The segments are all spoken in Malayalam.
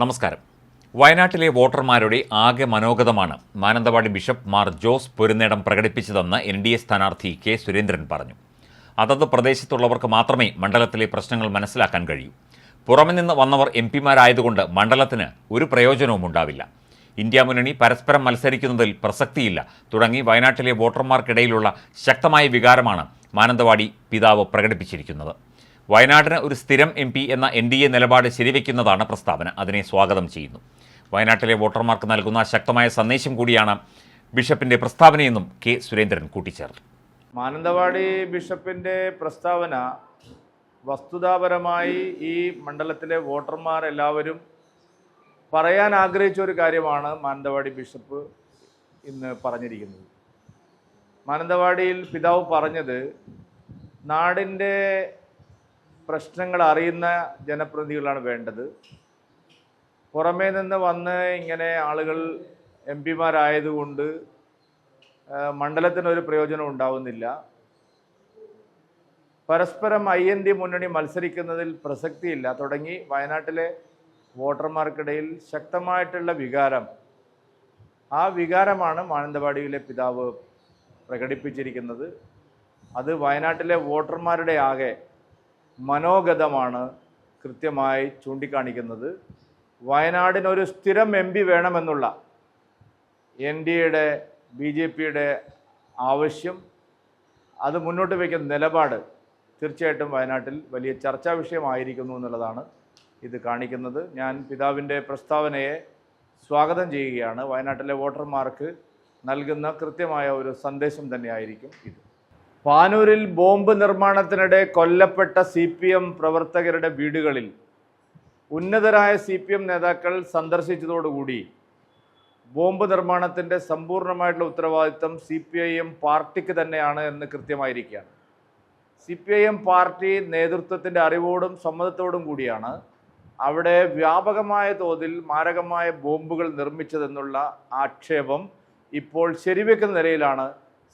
നമസ്കാരം. വയനാട്ടിലെ വോട്ടർമാരുടെ ആകെ മനോഗതമാണ്. മാനന്തവാടി ബിഷപ്പ് മാർ ജോസ് പൊരുന്നേടം പ്രകടിപ്പിച്ചതെന്ന് എൻ ഡി എ സ്ഥാനാർത്ഥി കെ സുരേന്ദ്രൻ പറഞ്ഞു. അതത് പ്രദേശത്തുള്ളവർക്ക് മാത്രമേ മണ്ഡലത്തിലെ പ്രശ്നങ്ങൾ മനസ്സിലാക്കാൻ കഴിയൂ. പുറമെ നിന്ന് വന്നവർ എം പിമാരായതുകൊണ്ട് മണ്ഡലത്തിന് ഒരു പ്രയോജനവും ഉണ്ടാവില്ല. ഇന്ത്യ മുന്നണി പരസ്പരം മത്സരിക്കുന്നതിൽ പ്രസക്തിയില്ല. തുടങ്ങി വയനാട്ടിലെ വോട്ടർമാർക്കിടയിലുള്ള ശക്തമായ വികാരമാണ് മാനന്തവാടി പിതാവ് പ്രകടിപ്പിച്ചിരിക്കുന്നത്. വയനാടിന് ഒരു സ്ഥിരം എം പി എന്ന എൻ ഡി എ നിലപാട് ശരിവെക്കുന്നതാണ് പ്രസ്താവന. അതിനെ സ്വാഗതം ചെയ്യുന്നു. വയനാട്ടിലെ വോട്ടർമാർക്ക് നൽകുന്ന ശക്തമായ സന്ദേശം കൂടിയാണ് ബിഷപ്പിന്റെ പ്രസ്താവനയെന്നും കെ സുരേന്ദ്രൻ കൂട്ടിച്ചേർത്തു. മാനന്തവാടി ബിഷപ്പിന്റെ പ്രസ്താവന വസ്തുതാപരമായി ഈ മണ്ഡലത്തിലെ വോട്ടർമാർ എല്ലാവരും പറയാൻ ആഗ്രഹിച്ച ഒരു കാര്യമാണ് മാനന്തവാടി ബിഷപ്പ് ഇന്ന് പറഞ്ഞിരിക്കുന്നത്. മാനന്തവാടിയിൽ പിതാവ് പറഞ്ഞത് നാടിന്റെ പ്രശ്നങ്ങൾ അറിയുന്ന ജനപ്രതിനിധികളാണ് വേണ്ടത്. പുറമേ നിന്ന് വന്ന് ഇങ്ങനെ ആളുകൾ എം പിമാരായതുകൊണ്ട് മണ്ഡലത്തിനൊരു പ്രയോജനം ഉണ്ടാവുന്നില്ല. പരസ്പരം ഐ എൻ ഡി മുന്നണി മത്സരിക്കുന്നതിൽ പ്രസക്തിയില്ല. തുടങ്ങി വയനാട്ടിലെ വോട്ടർമാർക്കിടയിൽ ശക്തമായിട്ടുള്ള വികാരം. ആ വികാരമാണ് മാനന്തവാടിയിലെ പിതാവ് പ്രകടിപ്പിച്ചിരിക്കുന്നത്. അത് വയനാട്ടിലെ വോട്ടർമാരുടെ ആകെ മനോഗതമാണ് കൃത്യമായി ചൂണ്ടിക്കാണിക്കുന്നത്. വയനാടിനൊരു സ്ഥിരം എം പി വേണമെന്നുള്ള എൻ ഡി എയുടെ ബി ജെ പിയുടെ ആവശ്യം അത് മുന്നോട്ട് വയ്ക്കുന്ന നിലപാട് തീർച്ചയായിട്ടും വയനാട്ടിൽ വലിയ ചർച്ചാ വിഷയമായിരിക്കുന്നു എന്നുള്ളതാണ് ഇത് കാണിക്കുന്നത്. ഞാൻ പിതാവിന്റെ പ്രസ്താവനയെ സ്വാഗതം ചെയ്യുകയാണ്. വയനാട്ടിലെ വോട്ടർമാർക്ക് നൽകുന്ന കൃത്യമായ ഒരു സന്ദേശം തന്നെയായിരിക്കും ഇത്. പാനൂരിൽ ബോംബ് നിർമ്മാണത്തിനിടെ കൊല്ലപ്പെട്ട സി പി എം പ്രവർത്തകരുടെ വീടുകളിൽ ഉന്നതരായ സി പി എം നേതാക്കൾ സന്ദർശിച്ചതോടുകൂടി ബോംബ് നിർമ്മാണത്തിന്റെ സമ്പൂർണമായിട്ടുള്ള ഉത്തരവാദിത്തം സി പി ഐ എം പാർട്ടിക്ക് തന്നെയാണ് എന്ന് കൃത്യമായിരിക്കുകയാണ്. C P I M party നേതൃത്വത്തിന്റെ അറിവോടും സമ്മതത്തോടും കൂടിയാണ് അവിടെ വ്യാപകമായ തോതിൽ മാരകമായ ബോംബുകൾ നിർമ്മിച്ചതെന്നുള്ള ആക്ഷേപം ഇപ്പോൾ ശരിവെക്കുന്ന നിലയിലാണ്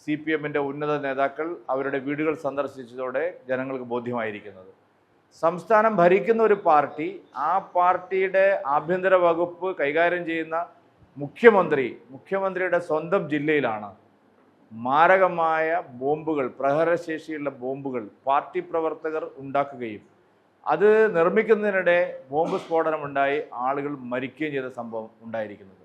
സി പി എമ്മിന്റെ ഉന്നത നേതാക്കൾ അവരുടെ വീടുകൾ സന്ദർശിച്ചതോടെ ജനങ്ങൾക്ക് ബോധ്യമായിരിക്കുന്നത്. സംസ്ഥാനം ഭരിക്കുന്ന ഒരു പാർട്ടി ആ പാർട്ടിയുടെ ആഭ്യന്തര വകുപ്പ് കൈകാര്യം ചെയ്യുന്ന മുഖ്യമന്ത്രി മുഖ്യമന്ത്രിയുടെ സ്വന്തം ജില്ലയിലാണ്. മാരകമായ ബോംബുകൾ പ്രഹരശേഷിയുള്ള ബോംബുകൾ പാർട്ടി പ്രവർത്തകർ ഉണ്ടാക്കുകയും അത് നിർമ്മിക്കുന്നതിനിടെ ബോംബ് സ്ഫോടനമുണ്ടായി ആളുകൾ മരിക്കുകയും ചെയ്ത സംഭവം ഉണ്ടായിരിക്കുന്നത്.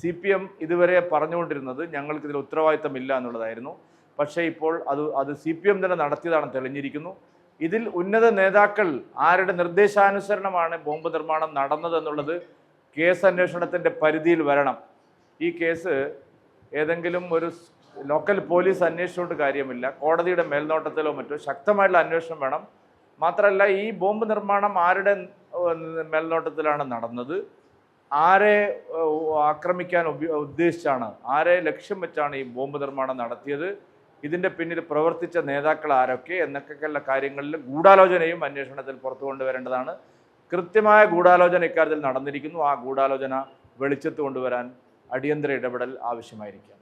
സി പി എം ഇതുവരെ പറഞ്ഞുകൊണ്ടിരുന്നത് ഞങ്ങൾക്കിതിൽ ഉത്തരവാദിത്തമില്ല എന്നുള്ളതായിരുന്നു. പക്ഷേ ഇപ്പോൾ അത് അത് സി പി എം തന്നെ നടത്തിയതാണെന്ന് തെളിഞ്ഞിരിക്കുന്നു. ഇതിൽ ഉന്നത നേതാക്കൾ ആരുടെ നിർദ്ദേശാനുസരണമാണ് ബോംബ് നിർമ്മാണം നടന്നതെന്നുള്ളത് കേസ് അന്വേഷണത്തിന്റെ പരിധിയിൽ വരണം. ഈ കേസ് ഏതെങ്കിലും ഒരു ലോക്കൽ പോലീസ് അന്വേഷിച്ചുകൊണ്ട് കാര്യമില്ല. കോടതിയുടെ മേൽനോട്ടത്തിലോ മറ്റോ ശക്തമായിട്ടുള്ള അന്വേഷണം വേണം. മാത്രമല്ല ഈ ബോംബ് നിർമ്മാണം ആരുടെ മേൽനോട്ടത്തിലാണ് നടന്നത്? ആരെ ആക്രമിക്കാൻ ഉദ്ദേശിച്ചാണ് ആരെ ലക്ഷ്യം വെച്ചാണ് ഈ ബോംബ് നിർമ്മാണം നടത്തിയത്? ഇതിന്റെ പിന്നിൽ പ്രവർത്തിച്ച നേതാക്കൾ ആരൊക്കെ? എന്നൊക്കെയുള്ള കാര്യങ്ങളിൽ ഗൂഢാലോചനയും അന്വേഷണത്തിൽ പുറത്തു കൊണ്ടുവരേണ്ടതാണ്. കൃത്യമായ ഗൂഢാലോചന ഇക്കാര്യത്തിൽ നടന്നിരിക്കുന്നു. ആ ഗൂഢാലോചന വെളിച്ചത്ത് കൊണ്ടുവരാൻ അടിയന്തര ഇടപെടൽ ആവശ്യമായിരിക്കാം